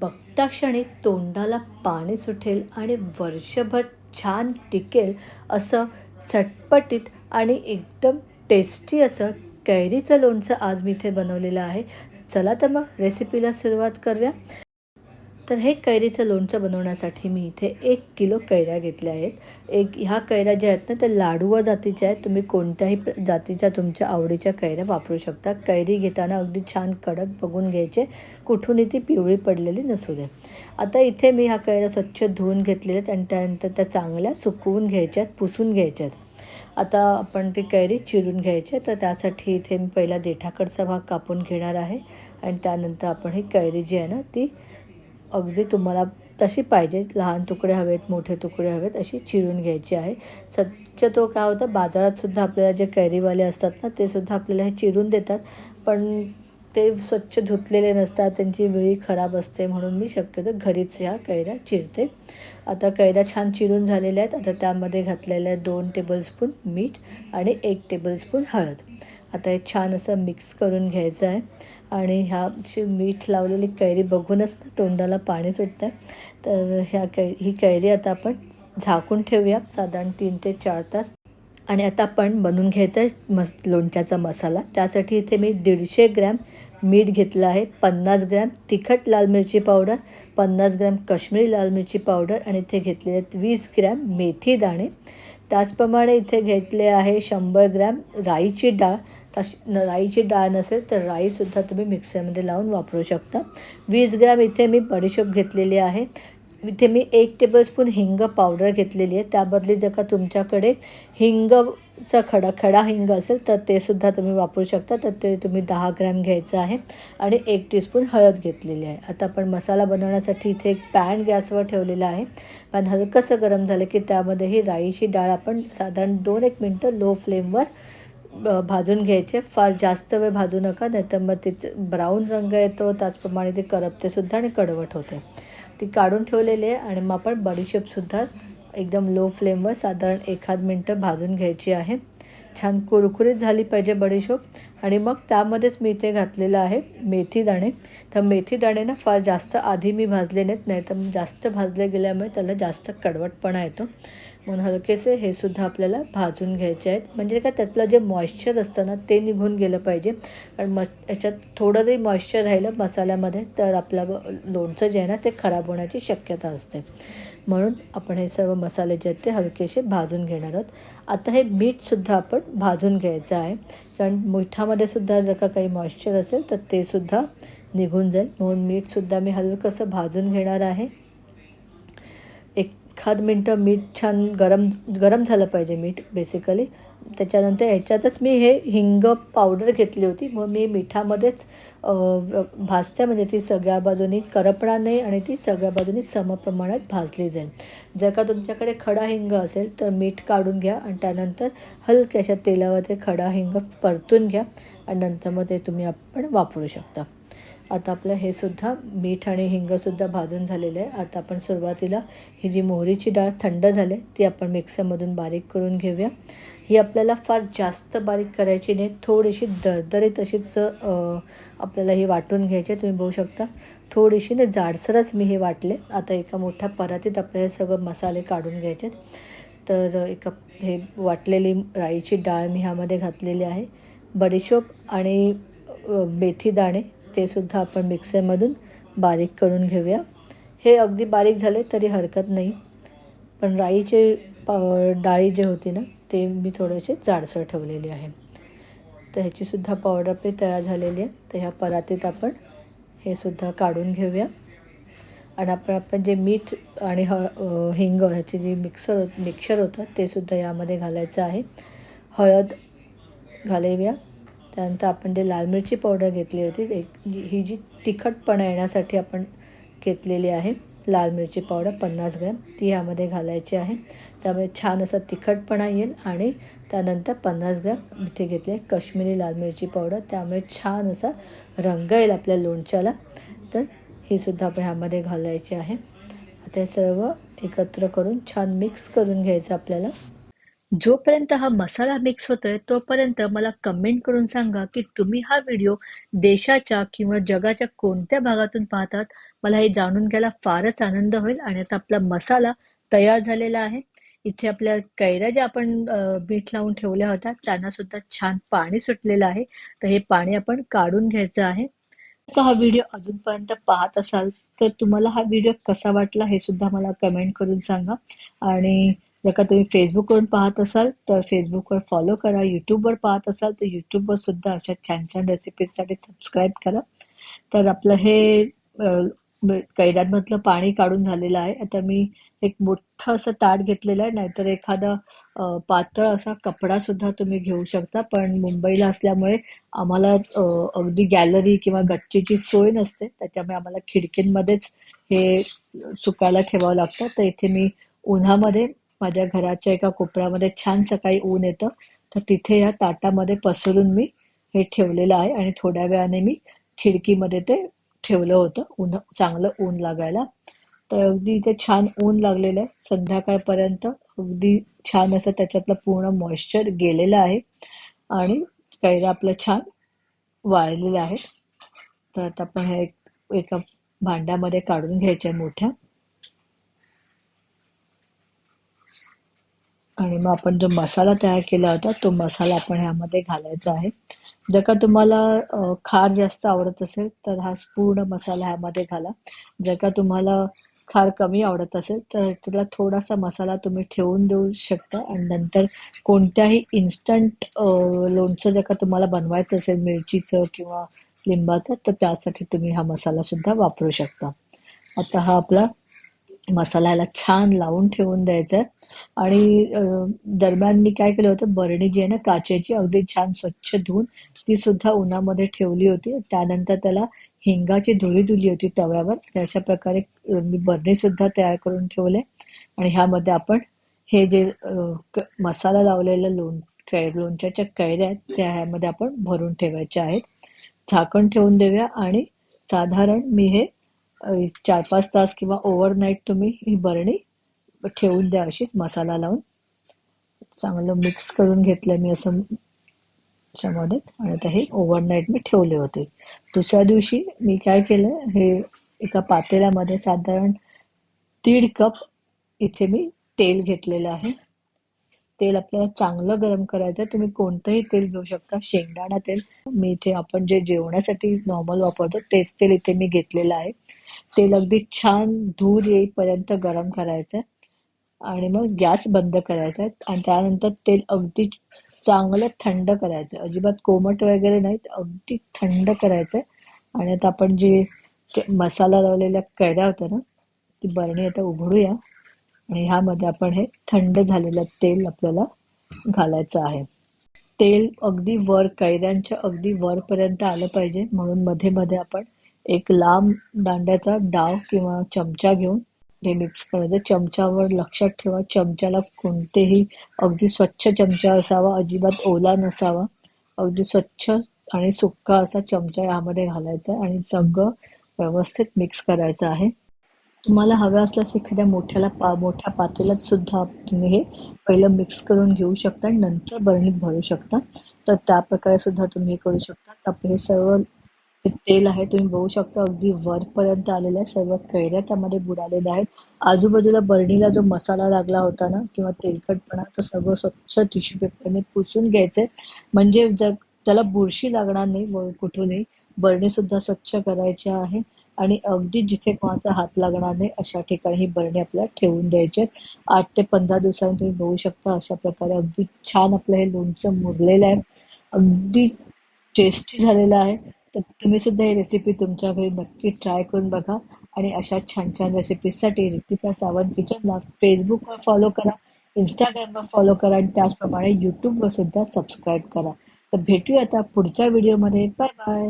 बघता क्षणी तोंडाला पाणी सुटेल आणि वर्षभर छान टिकेल असं चटपटीत आणि एकदम टेस्टी असं कैरीचं लोणचं आज मी इथे बनवलेलं आहे. चला तर मग रेसिपीला सुरुवात करूया. तर हे कैरीचं लोणचं बनवण्यासाठी मी इथे एक किलो कैऱ्या घेतल्या आहेत. एक ह्या कैऱ्या ज्या आहेत ना त्या लाडूवा जातीच्या आहेत. तुम्ही कोणत्याही प्र- जातीच्या तुमच्या आवडीच्या कैऱ्या वापरू शकता. कैरी घेताना अगदी छान कडक बघून घ्यायचे. कुठूनही ती पिवळी पडलेली नसू दे. आता इथे मी ह्या कैऱ्या स्वच्छ धुवून घेतलेल्या आहेत आणि त्यानंतर त्या चांगल्या सुकवून घ्यायच्या आहेत पुसून घ्यायच्या आहेत. आता आपण ती कैरी चिरून घ्यायची तर त्यासाठी इथे मी पहिला देठाकडचा भाग कापून घेणार आहे. आणि त्यानंतर आपण ही कैरी जी आहे ना ती अगदी तुम्हाला तशी पाहिजे. लहान तुकडे हवेत मोठे तुकडे हवेत अशी चिरून घ्यायची आहे. शक्यतो काय होतं बाजारात सुद्धा आपल्याला जे कैरीवाले असतात ना ते सुद्धा आपल्याला हे चिरून देतात. पण ते स्वच्छ धुतलेले नसतात त्यांची वेळी खराब असते म्हणून मी शक्यतो घरीच ह्या कैऱ्या चिरते. आता कैऱ्या छान चिरून झालेल्या आहेत. आता त्यामध्ये घातलेल्या आहेत दोन टेबलस्पून मीठ आणि एक टेबलस्पून हळद. आता हे छान असं मिक्स करून घ्यायचं आहे. आणि ह्या मीठ लावलेली कैरी बघूनच तोंडाला पाणी सुटतं तर ह्या कै ही कैरी आता आपण झाकून ठेवूया साधारण तीन ते चार तास. आणि आता आपण बनवून घ्यायचा आहे मस लोणच्याचा मसाला. त्यासाठी इथे मी दीडशे ग्रॅम मीठ घेतलं आहे पन्नास ग्रॅम तिखट लाल मिरची पावडर पन्नास ग्रॅम काश्मीरी लाल मिरची पावडर आणि इथे घेतलेले आहेत वीस ग्रॅम मेथी दाणे. त्याचप्रमाणे इथे घेतले आहे शंभर ग्रॅम राईची डाळ. तशी राईची डाळ नसेल तर राईसुद्धा तुम्ही मिक्सरमध्ये लावून वापरू शकता. वीस ग्रॅम इथे मी बडीशोप घेतलेली आहे. इथे मी एक टेबलस्पून हिंग पावडर घेतलेली आहे. त्याबदली जर का तुमच्याकडे हिंगचा खडा खडा हिंग असेल तर ते सुद्धा तुम्ही वापरू शकता. तर ते तुम्ही दहा ग्रॅम घ्यायचं आहे आणि एक टीस्पून हळद घेतलेली आहे. आता आपण मसाला बनवण्यासाठी इथे एक पॅन गॅसवर ठेवलेला आहे. पॅन हलकंसं गरम झालं की त्यामध्ये ही राईची डाळ आपण साधारण दोन एक मिनटं लो फ्लेमवर भाजून घ्यायचे. फार जास्त वेळ भाजू नका नाहीतर मग तिचे ब्राऊन रंग येतो त्याचप्रमाणे ते करपतेसुद्धा आणि कडवट होते. ती काढून ठेवलेली आहे आणि मग आपण बडीशेपसुद्धा एकदम लो फ्लेमवर साधारण एखाद मिनटं भाजून घ्यायची आहे. छान कुरकुरीत झाली पाहिजे बडीशोप आणि मग त्यामध्येच मी इथे घातलेलं आहे मेथी दाणे. तर मेथी दाणे ना फार जास्त आधी मी भाजले नाहीत नाही तर जास्त भाजले गेल्यामुळे त्याला जास्त कडवटपणा येतो. म्हणून हलकेसे हे सुद्धा आपल्याला भाजून घ्यायचे आहेत. म्हणजे काय त्यातलं जे मॉइश्चर असतं ना ते निघून गेलं पाहिजे. कारण म याच्यात थोडं जरी मॉइश्चर राहिलं मसाल्यामध्ये तर आपलं लोणचं जे आहे ना ते खराब होण्याची शक्यता असते. म्हणून आपण हे सर्व मसाले जे आहेत ते हलकेसे भाजून घेणार आहोत. आता हे मीठसुद्धा आपण भाजून घ्यायचं आहे. कारण मिठामध्ये सुद्धा जर का काही मॉइश्चर असेल तर ते सुद्धा निघून जाईल. म्हणून मीठसुद्धा मी हलकंसं भाजून घेणार आहे. एखाद मिनटं मीठ छान गरम गरम झालं पाहिजे मीठ बेसिकली त्याच्यानंतर ह्याच्यातच मी हे हिंग पावडर घेतली होती. मग मी मिठामध्येच भाजते. म्हणजे ती सगळ्या बाजूनी करपणार नाही आणि ती सगळ्या बाजूनी समप्रमाणात भाजली जाईल. जर का तुमच्याकडे खडा हिंग असेल तर मीठ काढून घ्या आणि त्यानंतर हलक्याशा तेलावर ते खडा हिंग परतून घ्या आणि नंतर मग ते तुम्ही आपण वापरू शकता. आता आपलं हे सुद्धा मीठ आणि हिंगसुद्धा भाजून झालेलं आहे. आता आपण सुरुवातीला ही जी मोहरीची डाळ थंड झाली ती आपण मिक्सरमधून बारीक करून घेऊया. ही आपल्याला फार जास्त बारीक करायची नाही थोडीशी दरदरीत अशीच आपल्याला ही वाटून घ्यायची तुम्ही बघू शकता. थोडीशी ना जाडसरच मी हे वाटले. आता एका मोठ्या परातीत आपल्याला हे सगळं मसाले काढून घ्यायचे आहेत. तर एका हे वाटलेली राईची डाळ मी ह्यामध्ये घातलेली आहे. बडीशोप आणि मेथी दाणे ते सुद्धा आपण मिक्सरमधून बारीक करून घेऊया. हे अगदी बारीक झाले तरी हरकत नाही. पण राईचे पा डाळी जे होती ना ते मी थोडेसे जाडसर ठेवलेली आहे. तर ह्याचीसुद्धा पावडर आपली तयार झालेली आहे. तर ह्या परातीत आपण हे सुद्धा काढून घेऊया. आणि आपण आपण जे मीठ आणि ह हिंग ह्याचे जे मिक्सर मिक्सर होतं ते सुद्धा यामध्ये घालायचं आहे. हळद घालूया त्यानंतर आपण जे लाल मिरची पावडर घेतली होती एक जी ही जी तिखटपणा येण्यासाठी आपण घेतलेली आहे लाल मिरची पावडर पन्नास ग्रॅम ती ह्यामध्ये घालायची आहे. त्यामुळे छान असा तिखटपणा येईल आणि त्यानंतर पन्नास ग्रॅम इथे घेतले कश्मीरी लाल मिरची पावडर त्यामुळे छान असा रंग येईल आपल्या लोणच्याला. तर ही सुद्धा आपण ह्यामध्ये घालायची आहे. आता सर्व एकत्र करून छान मिक्स करून घ्यायचं आपल्याला. जोपर्यंत हा मसाला मिक्स होतोय तोपर्यंत मला कमेंट करून सांगा की तुम्ही हा व्हिडिओ देशाच्या किंवा जगाच्या कोणत्या भागातून पाहतात? मला हे जाणून घ्यायला फारच आनंद होईल आणि आता आपला मसाला तयार झालेला आहे. इथे आपल्या कैऱ्या ज्या आपण मीठ लावून ठेवल्या होत्या त्यांना सुद्धा छान पाणी सुटलेलं आहे. तर हे पाणी आपण काढून घ्यायचं आहे. हा व्हिडिओ अजूनपर्यंत पाहत असाल तर तुम्हाला हा व्हिडिओ कसा वाटला हे सुद्धा मला कमेंट करून सांगा. आणि जर का तुम्ही फेसबुकवरून पाहत असाल तर फेसबुकवर फॉलो करा. यूट्यूबवर पाहत असाल तर यूट्यूबवर सुद्धा अशा छान छान रेसिपीजसाठी सबस्क्राईब करा. तर आपलं हे कैऱ्यांमधलं पाणी काढून झालेलं आहे. आता मी एक मोठं असं ताट घेतलेलं आहे नाहीतर एखादा पातळ असा कपडा सुद्धा तुम्ही घेऊ शकता. पण मुंबईला असल्यामुळे आम्हाला अगदी गॅलरी किंवा गच्चीची सोय नसते. त्याच्यामुळे आम्हाला खिडकींमध्येच हे सुकायला ठेवावं लागतं. तर इथे मी उन्हामध्ये माझ्या घराच्या एका कोपऱ्यामध्ये छान सकाळी ऊन येतं. तर तिथे या ताटामध्ये पसरून मी हे ठेवलेलं आहे आणि थोड्या वेळाने मी खिडकीमध्ये ते ठेवलं होतं ऊन चांगलं ऊन लागायला. तर अगदी इथे छान ऊन लागलेलं आहे. संध्याकाळपर्यंत अगदी छान असं त्याच्यातलं पूर्ण मॉइश्चर गेलेलं आहे आणि कैऱ्या आपलं छान वाळलेलं आहे. तर आता आपण हे एका भांड्यामध्ये काढून घ्यायच्या मोठ्या. आणि मग आपण जो मसाला तयार केला होता तो मसाला आपण ह्यामध्ये घालायचा आहे. जर का तुम्हाला खार जास्त आवडत असेल तर हा पूर्ण मसाला ह्यामध्ये घाला. जर का तुम्हाला खार कमी आवडत असेल तर त्याला थोडासा मसाला तुम्ही ठेवून देऊ शकता. आणि नंतर कोणत्याही इन्स्टंट लोणचं जर का तुम्हाला बनवायचं असेल मिरचीचं किंवा लिंबाचं तर त्यासाठी तुम्ही हा मसाला सुद्धा वापरू शकता. आता हा आपला मसाल्याला छान लावून ठेवून द्यायचं आणि दरम्यान मी काय केलं होतं बरणी जी आहे ना काचेची अगदी छान स्वच्छ धुवून ती सुद्धा उन्हामध्ये ठेवली होती. त्यानंतर त्याला हिंगाची धुळी दिली होती तव्यावर अशा प्रकारे मी बरणी सुद्धा तयार करून ठेवले. आणि ह्यामध्ये आपण हे जे मसाला लावलेला लोण कै लोणच्याच्या कैऱ्या आहेत त्या ह्यामध्ये आपण भरून ठेवायच्या आहेत. झाकण ठेवून देऊया आणि साधारण मी हे चार पाच तास किंवा ओव्हरनाईट तुम्ही ही बरणी ठेवून द्या अशी मसाला लावून. चांगलं मिक्स करून घेतलं मी असं त्याच्यामध्येच आणि आता हे ओव्हरनाईट मी ठेवले होते. दुसऱ्या दिवशी मी काय केलं हे एका पातेल्यामध्ये साधारण दीड कप इथे मी तेल घेतलेलं आहे. तेल आपल्याला चांगलं गरम करायचं तुम्ही कोणतंही तेल घेऊ शकता. शेंगदाणा तेल मी इथे आपण जे जेवणासाठी नॉर्मल वापरतो तेच तेल इथे मी घेतलेलं आहे. तेल अगदी छान धूर येईपर्यंत गरम करायचं आणि मग गॅस बंद करायचा आणि त्यानंतर तेल अगदी चांगलं थंड करायचं अजिबात कोमट वगैरे नाही अगदी थंड करायचं आणि आता आपण जे मसाला लावलेल्या कैद्या होत्या ना ती बरणी आता उघडूया. आणि ह्यामध्ये आपण हे थंड झालेलं तेल आपल्याला घालायचं आहे. तेल अगदी वर कैऱ्यांच्या अगदी वरपर्यंत आलं पाहिजे. म्हणून मध्ये मध्ये आपण एक लांब दांड्याचा डाव किंवा चमचा घेऊन हे मिक्स करायचं. चमच्यावर लक्षात ठेवा चमच्याला कोणतेही अगदी स्वच्छ चमचा असावा अजिबात ओला नसावा. अगदी स्वच्छ आणि सुक्का असा चमचा यामध्ये घालायचा आणि सगळं व्यवस्थित मिक्स करायचं आहे. तुम्हाला हवं असल्यास एखाद्या मोठ्याला पा मोठ्या पातेल्यात सुद्धा तुम्ही हे पहिलं मिक्स करून घेऊ शकता आणि नंतर बरणीत भरू शकता. तर त्या प्रकारे सुद्धा तुम्ही करू शकता. तर हे सर्व हे तेल आहे तुम्ही बघू शकता अगदी वरपर्यंत आलेलं आहे. सर्व कैऱ्या त्यामध्ये बुडालेल्या आहेत. आजूबाजूला बरणीला जो मसाला लागला होता ना किंवा तेलकटपणा तर सगळं स्वच्छ टिश्यू पेपरने पुसून घ्यायचे म्हणजे जर त्याला बुरशी लागणार नाही कुठूनही बरणी सुद्धा स्वच्छ करायची आहे. आणि अगदी जिथे कोणाचा हात लागणार नाही अशा ठिकाणी ही बरणी आपल्याला ठेवून द्यायचे आठ ते पंधरा दिवसांनी तुम्ही बघू शकता अशा प्रकारे अगदी छान आपलं हे लोणचं मुरलेलं आहे. अगदी टेस्टी झालेलं आहे. तर तुम्ही सुद्धा ही रेसिपी तुमच्या घरी नक्की ट्राय करून बघा. आणि अशा छान छान रेसिपीजसाठी रितिका सावंत किचनला फेसबुकवर फॉलो करा इंस्टाग्रामवर फॉलो करा आणि त्याचप्रमाणे यूट्यूबवर सुद्धा सबस्क्राईब करा. तर भेटूया आता पुढच्या व्हिडिओमध्ये बाय बाय